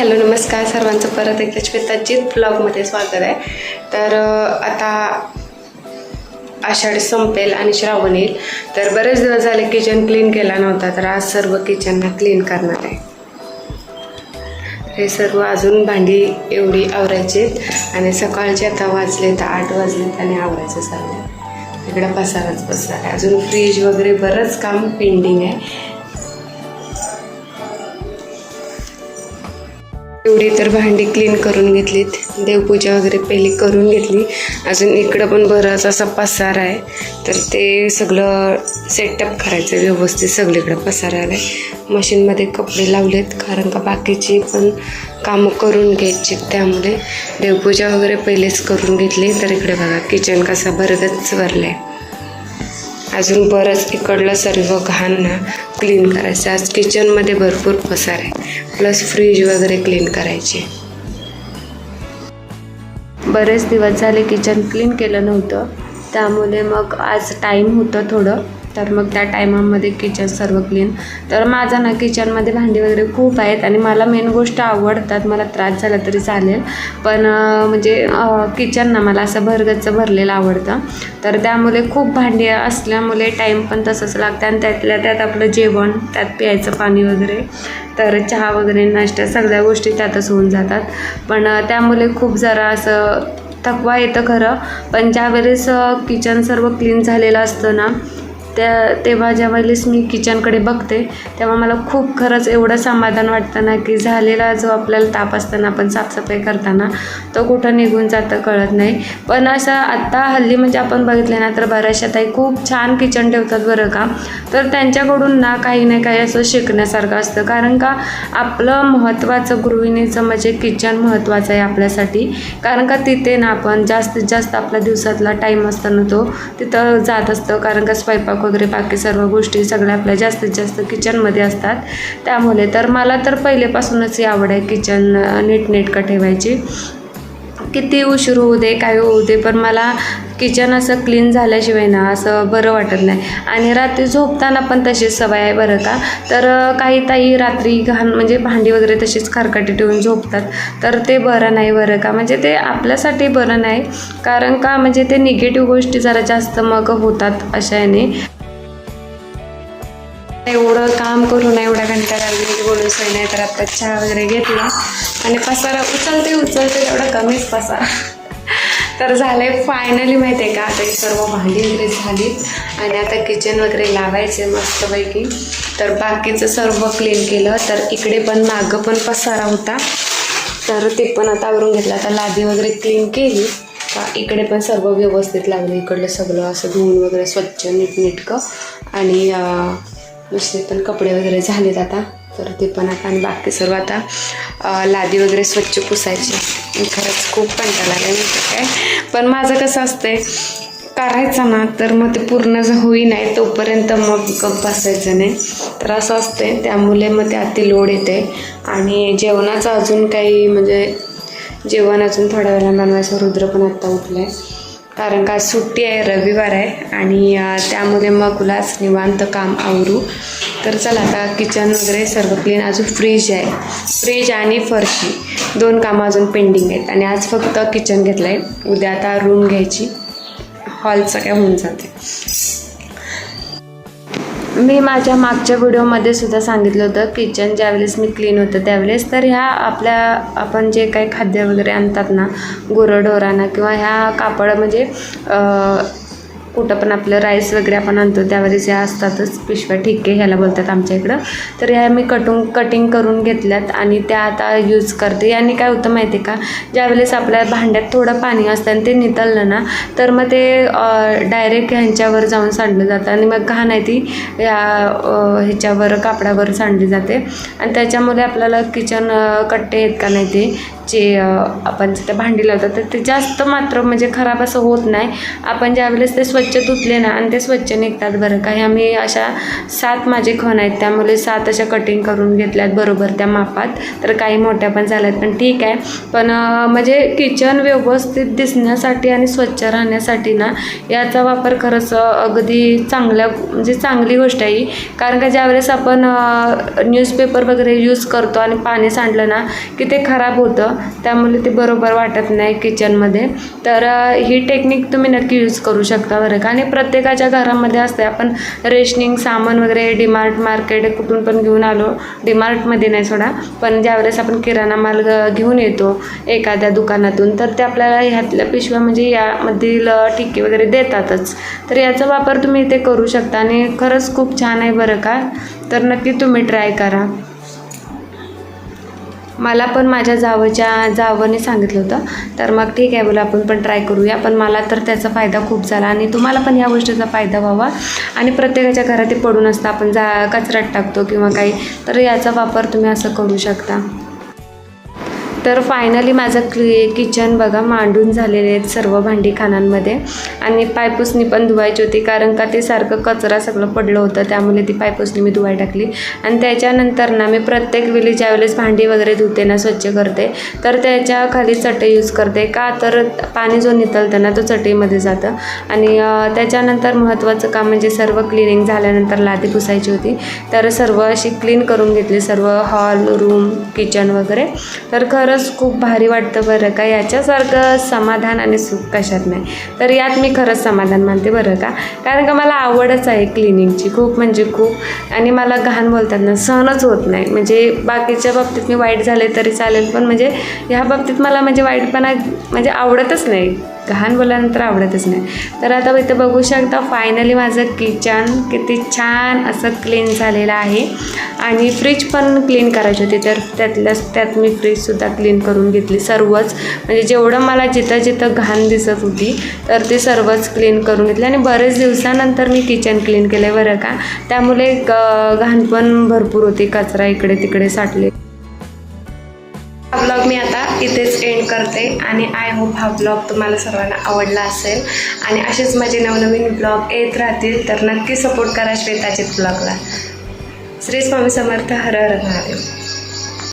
Hello नमस्कार सर्वांचं. परत एकदा श्वेताजीत ब्लॉगमध्ये स्वागत आहे. तर आता आषाढ संपेल आणि श्रावण येईल. तर बरेच दिवस झाले किचन क्लीन केला नव्हता तर आज सर्व किचनला क्लीन करणार आहे. हे सर्व अजून भांडी एवढी आवरायची आणि सकाळचे आता वाजले तर आठ वाजलेत आणि आवरायचं चाललं इकडं पसाराच पसार आहे. अजून फ्रीज वगैरे बरंच काम पेंडिंग आहे. एवढी तर भांडी क्लीन करून घेतलीत. देवपूजा वगैरे पहिली करून घेतली. अजून इकडं पण बरंच असा पसारा आहे. तर ते सगळं सेटअप करायचं व्यवस्थित सगळीकडं पसारा आहे मशीनमध्ये कपडे लावलेत कारण का बाकीची पण कामं करून घ्यायची त्यामुळे. देवपूजा वगैरे पहिलेच करून घेतली. तर इकडे बघा किचन कसा भरगच भरला आहे अजून बरंच इकडलं सर्व घाण ना क्लीन करायचं. आज किचनमध्ये भरपूर पसार आहे. प्लस फ्रीज वगैरे क्लीन करायचे. बरेच दिवस झाले किचन क्लीन केलं नव्हतं. त्यामुळे मग आज टाईम होतं थोडं. तर मग त्या टायमामध्ये किचन सर्व क्लीन तर माझा ना किचनमध्ये भांडी वगैरे खूप आहेत आणि मला मेन गोष्ट आवडतात. मला त्रास झाला तरी चालेल. पण म्हणजे किचन ना मला असं भरगच्च भरलेलं आवडतं. तर त्यामुळे खूप भांडी असल्यामुळे टाईम पण तसंच लागतं. आणि त्यातल्या त्यात आपलं जेवण त्यात प्यायचं पाणी वगैरे. तर चहा वगैरे नाश्ता सगळ्या गोष्टी त्यातच होऊन जातात. पण त्यामुळे खूप जरा असं थकवा येतं खरं. पण ज्यावेळेस किचन सर्व क्लीन झालेलं असतं ना त्या तेव्हा ज्या वेळेस मी किचनकडे बघते तेव्हा मला खूप खरंच एवढं समाधान वाटतं ना की झालेला जो आपल्याला ताप असताना आपण साफसफाई करताना तो कुठं निघून जातं कळत नाही. पण असं आत्ता हल्ली म्हणजे आपण बघितले ना तर बऱ्याचशा ताई खूप छान किचन ठेवतात बरं का. तर त्यांच्याकडून ना काही ना काही असं शिकण्यासारखं असतं. कारण का आपलं महत्त्वाचं गृहिणीचं म्हणजे किचन महत्त्वाचं आहे आपल्यासाठी. कारण का तिथे ना आपण जास्तीत जास्त आपल्या दिवसातला टाईम असताना तो तिथं जात असतं. कारण का स्वयंपाक वगैरे बाकी सर्व गोष्टी सगळ्या आपल्या जास्तीत जास्त किचनमध्ये असतात. त्यामुळे तर मला तर पहिलेपासूनच ही आवड आहे किचन नीटनेटकं ठेवायची. किती उशीर होऊ दे काय होऊ दे पण मला किचन असं क्लीन झाल्याशिवाय ना असं बरं वाटत नाही. आणि रात्री झोपताना पण तशीच सवय आहे बरं का. तर काही ताई रात्री घाण म्हणजे भांडी वगैरे तशीच खरकाटी ठेवून झोपतात. तर ते बरं नाही बरं का. म्हणजे ते आपल्यासाठी बरं नाही. कारण का म्हणजे ते निगेटिव्ह गोष्टी जरा जास्त मग होतात अशा याने एवढं काम करून एवढ्या घंटा लागली बोलू सोय नाही तर आता चहा वगैरे घेतला. आणि पसारा उचलते उचलते तेवढा कमीच पसारा. तर झाले फायनली माहिती आहे का? आता ही सर्व भांडी वगैरे झाली आणि आता किचन वगैरे लावायचे मस्तपैकी. तर बाकीचं सर्व क्लीन केलं. तर इकडे पण मागं पण पसारा होता. तर ते पण आता आवरून घेतलं. आता लादी वगैरे क्लीन केली. का इकडे पण सर्व व्यवस्थित लागलं. इकडलं सगळं असं धुवून वगैरे स्वच्छ नीटनेटकं. आणि दुसरे नुसते पण कपडे वगैरे झालेत आता. तर ते पण आता आणि बाकी सर्व आता लादी वगैरे स्वच्छ पुसायचे. खरंच खूप कंटाळा आला म्हणजे काय. पण माझं कसं असतंय करायचं ना तर मग ते पूर्ण जर होई नाही तोपर्यंत मग गप बसायचं नाही. तर असं असते त्यामुळे मग ते अति लोड येते. आणि जेवणाचं अजून काही म्हणजे जेवण अजून थोड्या वेळा बनवायचं. रुद्र पण आत्ता उठलं आहे कारण का सुट्टी आहे रविवार आहे आणि त्यामध्ये त्यामुळे मग उलास निवांत काम आवरू. तर चला आता किचन वगैरे सर्व क्लीन अजून फ्रीज आहे. फ्रीज आणि फरशी. दोन कामं अजून पेंडिंग आहेत. आणि आज फक्त किचन घेतलं आहे उद्या आता रूम घ्यायची. हॉलचं काय होऊन जाते मी माझ्या मागच्या व्हिडिओमध्ये सुद्धा सांगितलं होतं किचन ज्यावेळेस मी क्लीन होतं त्यावेळेस तर ह्या आपल्या आपण जे काही खाद्य वगैरे आणतात ना गुरंढोरांना किंवा ह्या कापड म्हणजे कुठं पण आपलं राईस वगैरे आपण आणतो त्यावेळेस ह्या असतातच पिशव्या ठिके ह्याला बोलतात आमच्या इकडं. तर ह्या मी कटून कटिंग करून घेतल्यात आणि त्या आता यूज करते. याने काय होतं माहिती आहे का? ज्यावेळेस आपल्या भांड्यात थोडं पाणी असतं आणि ते नितळलं ना तर मग ते डायरेक्ट ह्यांच्यावर जाऊन सांडलं जातं आणि मग घाण आहे ती या ह्याच्यावर कापडावर सांडली जाते. आणि त्याच्यामुळे आपल्याला किचन कट्टे आहेत का नाही ते जे आपण जिथे भांडी लावतात तर ते जास्त मात्र म्हणजे खराब असं होत नाही. आपण ज्यावेळेस ते स्वच्छ धुतले ना आणि ते स्वच्छ निघतात बरं काही आम्ही अशा सात माझे खण आहेत. त्यामुळे सात अशा कटिंग करून घेतल्यात बरोबर त्या मापात. तर काही मोठ्या पण झाल्यात पण ठीक आहे. पण म्हणजे किचन व्यवस्थित दिसण्यासाठी आणि स्वच्छ राहण्यासाठी ना याचा वापर खरंच अगदी चांगल्या म्हणजे चांगली गोष्ट आहे ही. कारण का ज्यावेळेस आपण न्यूजपेपर वगैरे यूज करतो आणि पाणी सांडलं ना की ते खराब होतं. त्यामुळे ते बरोबर वाटत नाही किचनमध्ये तर ही टेक्निक तुम्ही नक्की यूज करू शकता बरं का. आणि प्रत्येकाच्या घरामध्ये असते आपण रेशनिंग सामान वगैरे डीमार्ट मार्केट कुठून पण घेऊन आलो डीमार्टमध्ये नाही सोडा पण ज्यावेळेस आपण किराणा माल घेऊन येतो एखाद्या दुकानातून तर ते आपल्याला ह्यातल्या पिशव्या म्हणजे यामधील टिक्की ठिके वगैरे देतातच. तर याचा वापर तुम्ही इथे करू शकता आणि खरंच खूप छान आहे बरं का. तर नक्की तुम्ही ट्राय करा. मला पण माझ्या जावच्या जावने सांगितलं होतं. तर मग ठीक आहे बोला आपण पण ट्राय करूया. पण मला तर त्याचा फायदा खूप झाला आणि तुम्हाला पण या गोष्टीचा फायदा व्हावा. आणि प्रत्येकाच्या घरात ते पडून असतं आपण जा कचऱ्यात टाकतो किंवा काही तर याचा वापर तुम्ही असं करू शकता. तर फायनली माझं क्लि किचन बघा मांडून झालेले आहेत सर्व भांडी खानांमध्ये आणि पायपुसणी पण धुवायची होती कारण का ते सारखं कचरा सगळं पडलं होतं त्यामुळे ती पायपुसणी मी धुवाय टाकली. आणि त्याच्यानंतर ना मी प्रत्येक वेळी ज्यावेळेस भांडी वगैरे धुते ना स्वच्छ करते तर त्याच्याखाली चटई यूज करते. का तर पाणी जो नितळतं ना तो चटईमध्ये जातं. आणि त्याच्यानंतर महत्त्वाचं काम म्हणजे सर्व क्लिनिंग झाल्यानंतर लादी पुसायची होती. तर सर्व अशी क्लीन करून घेतली सर्व हॉल रूम किचन वगैरे. तर खरं खरंच खूप भारी वाटतं बरं का? याच्यासारखं समाधान आणि सुख कशात नाही. तर यात मी खरंच समाधान मानते बरं का? कारण का मला आवडच आहे क्लिनिंगची खूप म्हणजे खूप. आणि मला घाण बोलताना सहनच होत नाही. म्हणजे बाकीच्या बाबतीत मी वाईट झाले तरी चालेल पण म्हणजे ह्या बाबतीत मला म्हणजे वाईटपणा म्हणजे आवडतच नाही. घाण बोलल्यानंतर आवडतच नाही. तर आता इथं बघू शकता फायनली माझं किचन किती छान असं क्लीन झालेलं आहे. आणि फ्रीज पण क्लीन करायची होती तर त्यातल्याच त्यात मी फ्रीजसुद्धा क्लीन करून घेतली सर्वच. म्हणजे जेवढं मला जिथं जिथं घाण दिसत होती तर ते सर्वच क्लीन करून घेतले. आणि बरेच दिवसानंतर मी किचन क्लीन केलं बरं का. त्यामुळे घाण पण भरपूर होती कचरा इकडे तिकडे साठले. ब्लॉग मी आता इथेच एंड करते आणि आय होप हा ब्लॉग तुम्हाला सर्वांना आवडला असेल. आणि असेच माझे नवनवीन ब्लॉग येत राहतील तर नक्की सपोर्ट करा श्वेताजित ब्लॉगला श्री स्वामी समर्थ हर हर महादेव.